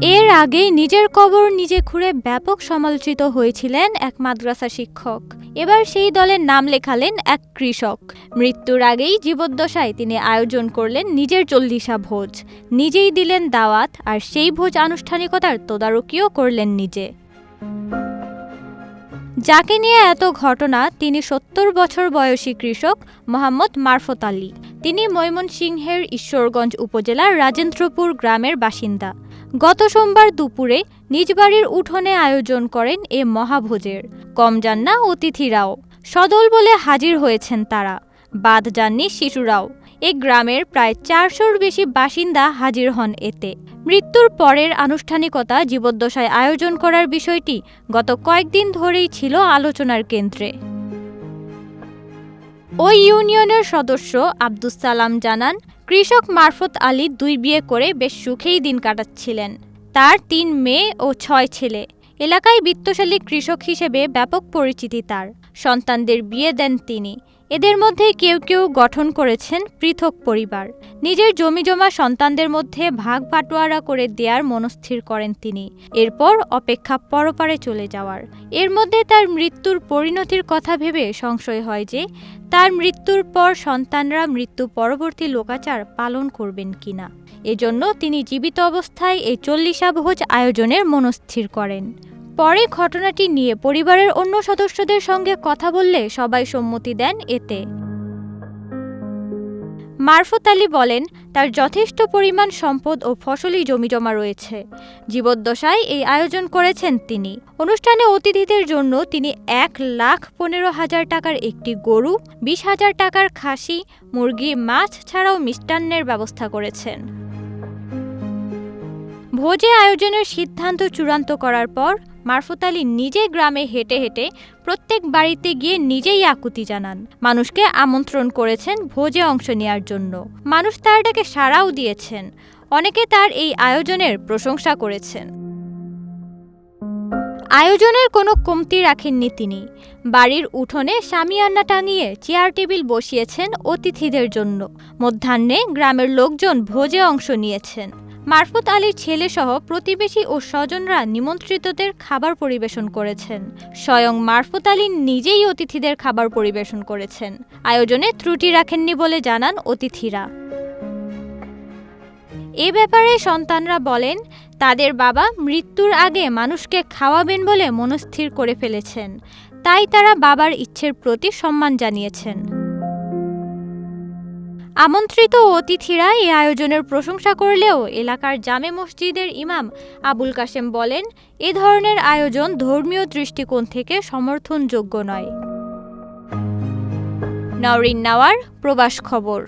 এর আগেই নিজের কবর নিজে খুঁড়ে ব্যাপক সমালোচিত হয়েছিলেন এক মাদ্রাসা শিক্ষক। এবার সেই দলের নাম লেখালেন এক কৃষক। মৃত্যুর আগেই জীবদ্দশায় তিনি আয়োজন করলেন নিজের চল্লিশা ভোজ। নিজেই দিলেন দাওয়াত আর সেই ভোজ আনুষ্ঠানিকতার তদারকিও করলেন নিজে। যাকে নিয়ে এত ঘটনা, তিনি সত্তর বছর বয়সী কৃষক মোহাম্মদ মারফত আলী। তিনি ময়মনসিংহের ঈশ্বরগঞ্জ উপজেলার রাজেন্দ্রপুর গ্রামের বাসিন্দা। গত সোমবার দুপুরে নিজ বাড়ির উঠোনে আয়োজন করেন এ মহাভোজের কম যান না অতিথিরাও। সদল বলে হাজির হয়েছেন তারা। বাদ যাননি শিশুরাও। এ গ্রামের প্রায় চারশোর বেশি বাসিন্দা হাজির হন এতে। মৃত্যুর পরের আনুষ্ঠানিকতা জীবদ্দশায় আয়োজন করার বিষয়টি গত কয়েকদিন ধরেই ছিল আলোচনার কেন্দ্রে। ওই ইউনিয়নের সদস্য আব্দুস সালাম জানান কৃষক মারফত আলী দুই বিয়ে করে বেশ সুখেই দিন কাটাচ্ছিলেন। তার তিন মেয়ে ও ছয় ছেলে। এলাকায় বিত্তশালী কৃষক হিসেবে ব্যাপক পরিচিতি তার। সন্তানদের বিয়ে দেন তিনি। এদের মধ্যে কেউ কেউ গঠন করেছেন পৃথক পরিবার। নিজের জমিজমা সন্তানদের মধ্যে ভাগ বাটোয়ারা করে দেয়ার মনস্থির করেন তিনি। এরপর অপেক্ষা পরপারে চলে যাওয়ার। এর মধ্যে তার মৃত্যুর পরিণতির কথা ভেবে সংশয় হয় যে, তার মৃত্যুর পর সন্তানরা মৃত্যু পরবর্তী লোকাচার পালন করবেন কিনা। এজন্য তিনি জীবিত অবস্থায় এই চল্লিশা ভোজ আয়োজনের মনস্থির করেন। পরে ঘটনাটি নিয়ে পরিবারের অন্য সদস্যদের সঙ্গে কথা বললে সবাই সম্মতি দেন এতে। মারফত আলী বলেন, তার যথেষ্ট পরিমাণ সম্পদ ও ফসলি জমিজমা রয়েছে। জীবদ্দশায় এই আয়োজন করেছেন তিনি। অনুষ্ঠানে অতিথিদের জন্য তিনি এক লাখ পনেরো হাজার টাকার একটি গরু, বিশ হাজার টাকার খাসি, মুরগি, মাছ ছাড়াও মিষ্টান্নের ব্যবস্থা করেছেন। ভোজে আয়োজনের সিদ্ধান্ত চূড়ান্ত করার পর মারফত আলী নিজে গ্রামে হেঁটে হেঁটে প্রত্যেক বাড়িতে গিয়ে নিজেই আকুতি জানান। মানুষকে আমন্ত্রণ করেছেন ভোজে অংশ নেওয়ার জন্য। মানুষ তার ডাকে সাড়াও দিয়েছেন। অনেকে তার এই আয়োজনের প্রশংসা করেছেন। আয়োজনের কোনো কমতি রাখেননি তিনি। বাড়ির উঠোনে সামিয়ান্না টাঙিয়ে চেয়ার টেবিল বসিয়েছেন অতিথিদের জন্য। মধ্যাহ্নে গ্রামের লোকজন ভোজে অংশ নিয়েছেন। মারফুত আলীর ছেলেসহ প্রতিবেশী ও স্বজনরা নিমন্ত্রিতদের খাবার পরিবেশন করেছেন। স্বয়ং মারফুত আলী নিজেই অতিথিদের খাবার পরিবেশন করেছেন। আয়োজনে ত্রুটি রাখেননি বলে জানান অতিথিরা। এ ব্যাপারে সন্তানরা বলেন, তাদের বাবা মৃত্যুর আগে মানুষকে খাওয়াবেন বলে মনস্থির করে ফেলেছেন। তাই তারা বাবার ইচ্ছের প্রতি সম্মান জানিয়েছেন। আমন্ত্রিত অতিথিরা এই আয়োজনের প্রশংসা করলেও এলাকার জামে মসজিদের ইমাম আবুল কাশেম বলেন, এ ধরনের আয়োজন ধর্মীয় দৃষ্টিকোণ থেকে সমর্থনযোগ্য নয়। নওরিন নাওয়ার, প্রবাস খবর।